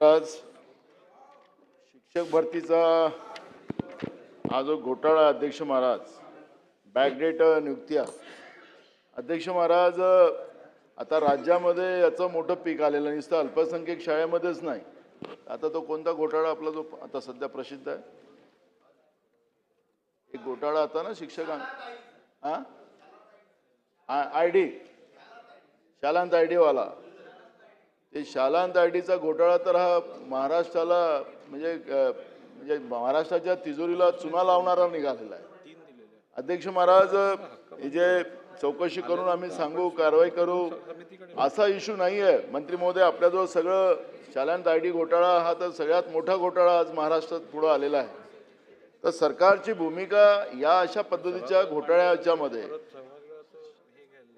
आज शिक्षक भरतीचा हा जो घोटाळा अध्यक्ष महाराज बॅकडेट नियुक्त्या अध्यक्ष महाराज आता राज्यामध्ये याचं मोठं पीक आलेलं नुसतं अल्पसंख्याक शाळेमध्येच नाही. आता तो कोणता घोटाळा आपला जो आता सध्या प्रसिद्ध आहे? एक घोटाळा आता ना शिक्षकां हा? I D. शालांत आय वाला. ते शालांत आय टीचा घोटाळा तर हा महाराष्ट्राला म्हणजे म्हणजे महाराष्ट्राच्या तिजोरीला चुना लावणारा निघालेला आहे. अध्यक्ष महाराज हे जे चौकशी करून आम्ही सांगू कारवाई करू असा इश्यू नाही आहे. मंत्री महोदय आपल्याजवळ सगळं शालांत आय टी घोटाळा हा तर सगळ्यात मोठा घोटाळा आज महाराष्ट्रात पुढं आलेला आहे. तर सरकारची भूमिका या अशा पद्धतीच्या घोटाळ्याच्यामध्ये.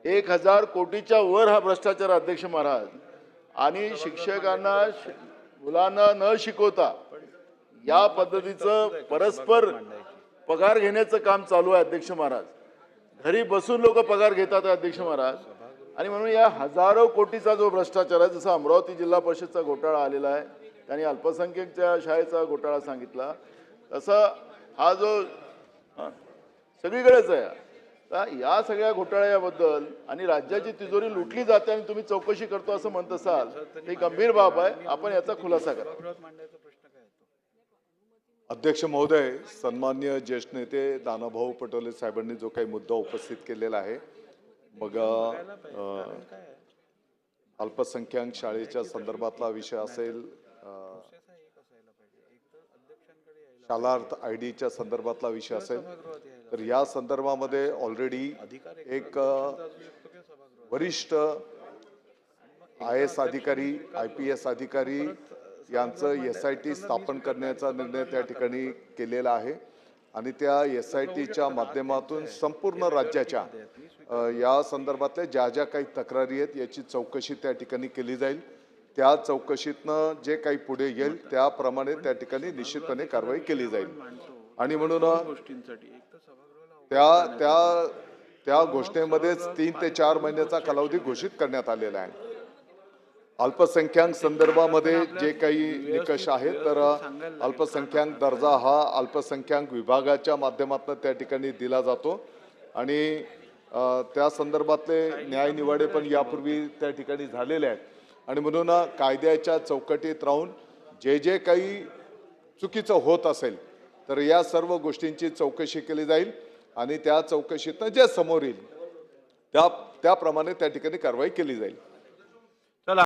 एक हजार कोटीच्या वर हा भ्रष्टाचार अध्यक्ष महाराज. आणि शिक्षकांना श- मुलांना न शिकवता या पद्धतीचं परस्पर पगार घेण्याचं काम चालू आहे अध्यक्ष महाराज. घरी बसून लोक पगार घेतात अध्यक्ष महाराज. आणि म्हणून या हजारो कोटीचा जो भ्रष्टाचार आहे जसा अमरावती जिल्हा परिषदचा घोटाळा आलेला आहे त्यांनी अल्पसंख्याकच्या शाळेचा घोटाळा सांगितला. तसा हा जो सगळीकडेच आहे. तर या सगळ्या घोटाळ्याबद्दल आणि राज्याची तिजोरी लुटली जाते आणि तुम्ही चौकशी करतो असं म्हणत असाल ही गंभीर बाब आहे. आपण याचा खुलासा करा. अध्यक्ष महोदय सन्मान्य ज्येष्ठ नेते दानाभाऊ पटोले साहेबांनी जो काही मुद्दा उपस्थित केलेला आहे मग अल्पसंख्याक शाळेच्या संदर्भातला विषय असेल शालार्थ आय डीच्या संदर्भातला विषय असेल तर या संदर्भामध्ये ऑलरेडी एक वरिष्ठ आय एस अधिकारी आय पी एस अधिकारी यांचं एस आय टी स्थापन करण्याचा निर्णय त्या ठिकाणी केलेला आहे. आणि त्या एस आय टीच्या माध्यमातून संपूर्ण राज्याच्या या संदर्भातल्या ज्या ज्या काही तक्रारी आहेत याची चौकशी त्या ठिकाणी केली जाईल. त्या चौकशीतनं जे काही पुढे येईल त्याप्रमाणे त्या ठिकाणी निश्चितपणे कारवाई केली जाईल. आणि म्हणून त्या त्या त्या घोषणेमध्येच तीन ते चार महिन्याचा कालावधी घोषित करण्यात आलेला आहे. अल्पसंख्याक संदर्भामध्ये जे काही निकष आहेत तर अल्पसंख्याक दर्जा हा अल्पसंख्याक विभागाच्या माध्यमातून त्या ठिकाणी दिला जातो. आणि त्या संदर्भातले न्याय निवाडे पण यापूर्वी त्या ठिकाणी झालेले आहेत. आणि म्हणून कायद्याच्या चौकटीत राहून जे जे काही चुकीचं होत असेल तर या सर्व गोष्टींची चौकशी केली जाईल आणि त्या चौकशीतनं जे समोर येईल त्या त्याप्रमाणे त्या ठिकाणी कारवाई केली जाईल.